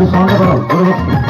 তুমি সাউন্ডটা করো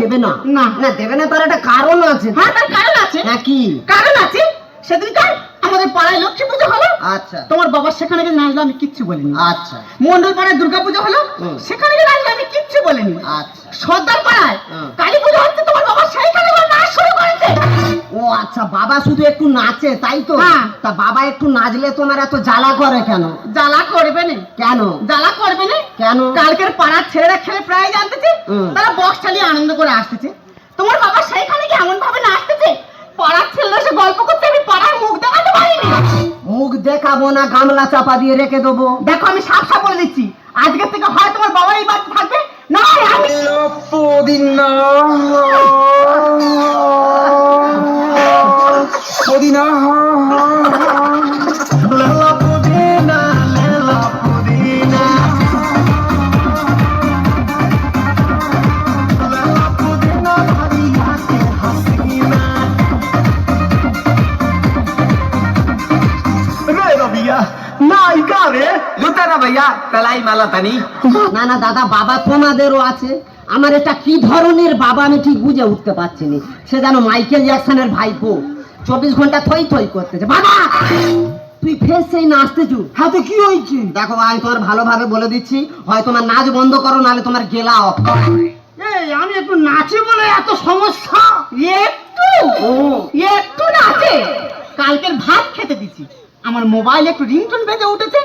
দেবে না। না। না দেবে না তার একটা কারণ আছে। হ্যাঁ তার কারণ আছে। হ্যাঁ কারণ আছে সেদিনকার আমাদের পাড়ায় লক্ষ্মী পুজো হলো। আচ্ছা। তোমার বাবার সেখানে গিয়ে নাচলো আমি কিচ্ছু বলিনি। আচ্ছা। মন্ডল পাড়ায় দুর্গা পুজো হলো সেখানে গিয়ে নাচলো আমি কিচ্ছু বলিনি। আচ্ছা। সর্দার পাড়ায়। কালী পুজো হচ্ছে তোমার বাবা সেইখানে নাচ শুরু করেছে? ও আচ্ছা বাবা শুধু একটু নাচে তাই তো? হ্যাঁ। তা বাবা একটু নাচলে তোমার এত জ্বালা করে কেন? জ্বালা করবে না। কেন? জ্বালা করবে না। কেন? কালকের পাড়ার ছেলেরা খেলে প্রায় জানতেছে। হুম। তারা বক্স চালিয়ে আনন্দ করে আসতেছে। তোমার বাবা সেইখানে কি এমন ভাবে নাচতেছে? পাড়ার ছেলেরা সে গল্প করতে আমি পাড়ার মুখ দেখাতে পারিনি। মুখ দেখাবো না গামলা চাপা দিয়ে রেখে দেবো। দেখো আমি সাপ সাপ বলে দিচ্ছি। আজকের থেকে হয় তোমার বাবা এই বাড়িতে থাকবে? না হয় আমি নায়িকা রে লুতেরা ভাইয়া কলাই মালা তানি। না না দাদা বাবা তোমাদেরও আছে। আমার এটা কি ধরনের বাবা আমি ঠিক বুঝে উঠতে পারছি না। সে যেন মাইকেল জ্যাকসনের ভাইপো। চব্বিশ ঘণ্টা থই থই করতেছে। বাবা! তুই ফের সেই নাচতেছু হ্যাঁ তো কি হয়েছে? দেখো আমি তোমার ভালোভাবে বলে দিচ্ছি। হয় তোমার নাচ বন্ধ করো নাহলে তোমার গেলা অফ। এই আমি একটু নাচি বলে এত সমস্যা? একটু? একটু নাচে? কালকের ভাত খেতে দিছি। আমার মোবাইলে একটু রিংটোন বেজে উঠেছে,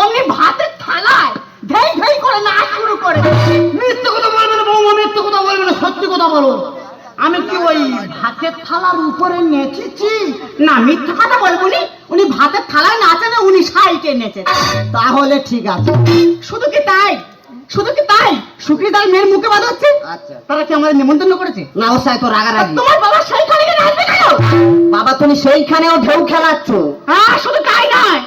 অমনি ভাতের থালায় ধেই ধেই করে নাচ শুরু করে। মিথ্যে কথা বলবে না বৌমা, মিথ্যে কথা বলবে না, সত্যি কথা বলো। আমি কি ওই ভাতের থালার উপরে নেচেছি? না, মিথ্যে কথা বলব নি উনি ভাতের থালায় নাচে না, উনি সাইটে নেচে তাহলে ঠিক আছে। শুধু কি তাই? শুধু কি তাই? সুখীদার মেয়ের মুখে বাদ হচ্ছে? আচ্ছা। তারা কি আমাদের নিমন্ত্রণ করেছে? না ও সাই তো রাগারাগি। তোমার বাবা সেইখানে গিয়ে নাচবে কেন? বাবা তুমি সেইখানেও ঢেউ খেলাচ্ছ। হ্যাঁ শুধু তাই নয়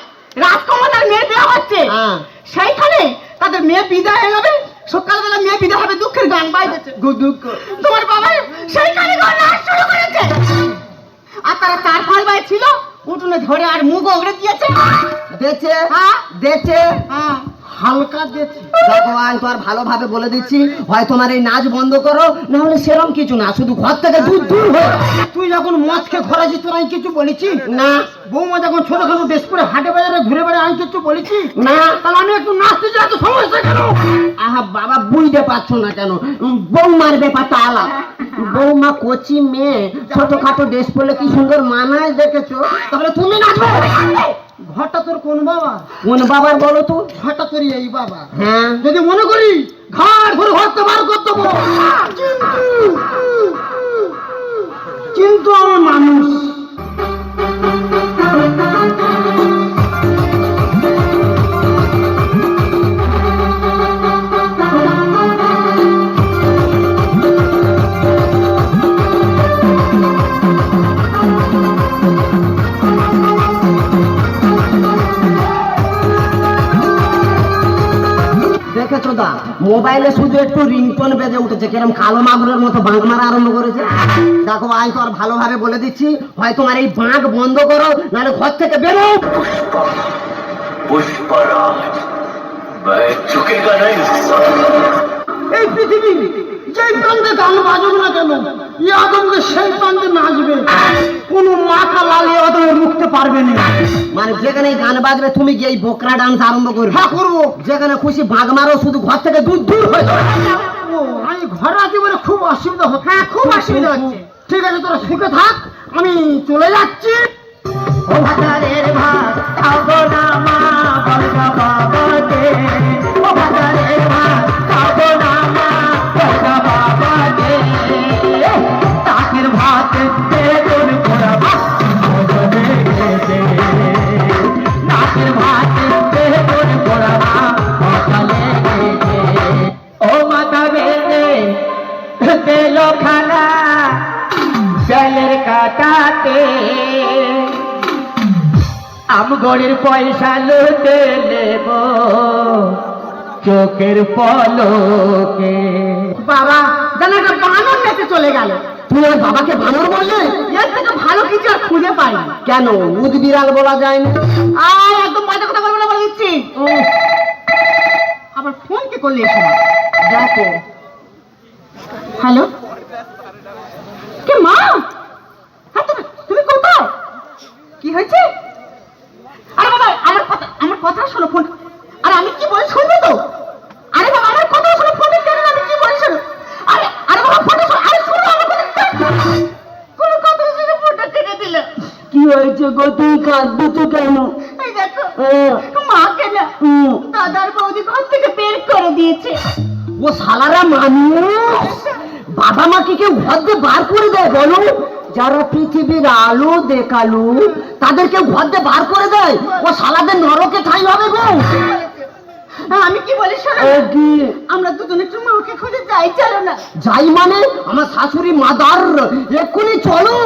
রাজকুমার তার মেয়ের বিয়ে হচ্ছে। হ্যাঁ। সেইখানে তাদের মেয়ে বিদায় হয়ে যাবে। সকালবেলা মেয়ে বিদায় হবে দুঃখের গান বাইতেছে দুঃখ তোমার বাবা সেইখানে নাচ শুরু করেছে। আর তারা চার পাঁচ ভাই ছিল উঠোনে ধরে আর মুখ ওগড়ে দিয়েছে। দেছে হ্যাঁ। দেছে হ্যাঁ। ভালোভাবে বলে দিচ্ছি, হয় তোমার এই নাচ বন্ধ করো, না হলে সেরম কিছু না, শুধু ঘর থেকে দূর দূর হয়ে তুই যখন মদ খেয়ে ঘরে যেত আমি কিছু বলেছি? না। বৌমা যখন ছোটখাটো ড্রেস করে হাটে বাজারে, ঘুরে বেড়ে আমি কিছু বলেছি? না। তাহলে আমি একটু নাচতে এত সমস্যা কেন? আহা বাবা, বুঝতে পারছ না কেন? বৌমার ব্যাপারটা আলাদা। বৌমা কচি মেয়ে, ছোটখাটো ড্রেস পরলে কি সুন্দর মানায় দেখেছ? তাহলে তুমি নাচবে। ঘরটা তোর কোন বাবা? কোন বাবার বলো তো। ঘরটা তোর এই বাবা। হ্যাঁ। যদি মনে করি ঘর ঘর ঘরতে বার করতে বলো। কিন্তু কিন্তু আমার মানুষ মোবাইলে শুধু একটু রিংটোন বেজে উঠেছে, কেরম কালো মাগুরের মতো বাঁক মারা আরম্ভ করেছে। দেখো আমি তো আর ভালোভাবে বলে দিচ্ছি হয় তোমার এই বাঁক বন্ধ করো, নাহলে ঘর থেকে বেরো। এই পৃথিবী, যেই গান বাজুক না কেন? ই সেই প্রান্তে নাচবে কোনো মাথা লালিয়ে আদমে রুখতে পারবে না। মানে যেখানে গান বাজবে তুমি গিয়ে এই বোকরা ডান্স আরম্ভ করবে। হ্যাঁ করব। যেখানে খুশি বাঁক মারো শুধু ঘর থেকে দূর দূর হয়ে ও আমি ঘরে আছি বলে খুব অসুবিধা হচ্ছে। হ্যাঁ খুব অসুবিধা হচ্ছে। ঠিক আছে তোরা সুখে থাক আমি চলে যাচ্ছি। ও ভাতারের ভাত খাব না। আমগড়ের পয়সা লুটে নেব। চোখের পলকে। বাবা যেন একটা বানর নেতে চলে গেল। তুই ওর বাবাকে বানর বললে? এর থেকে ভালো কিছু আর খুঁজে পাই কেন? উদ বিড়াল বলা যায় না। আর একদম মজা কথা বলব না বলে দিচ্ছি। আবার ফোন কে করলে এসে? দেখো। হ্যালো? কে মা? হ্যাঁ তুমি কোথায় কি হয়েছে? কথা শোনো ফোন। আরে আমি কি বলি শুনবে তো? আরে বাবা আমার কথা শোনো ফোনে কেন আমি কি বলি শোনো? আরে আরে বাবা ফোনে শোনো আরে শোনো আমার কথা কোনো কথা শুনে ফোনটা কেটে দিল। কি হয়েছে গো? তুই কাঁদছো কেন? এই দেখো ও, মা কেন হুম, দাদার বৌদি ঘর থেকে বের করে দিয়েছে। ও শালারা মানুষ! বাবা মাকে কেউ ঘর দিয়ে বার করে দেয় বলো? যারা পৃথিবীর আলো দেখালু তাদেরকে ঘর দিয়ে বার করে দেয়। ও সালাদের নরকে ঠাই হবে গো। হ্যাঁ, আমি কি বলি আমরা একটু মাকে খুঁজে যাই চলো না। যাই মানে? আমার শাশুড়ি মাদার। এক্ষুনি চলো।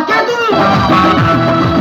daqui.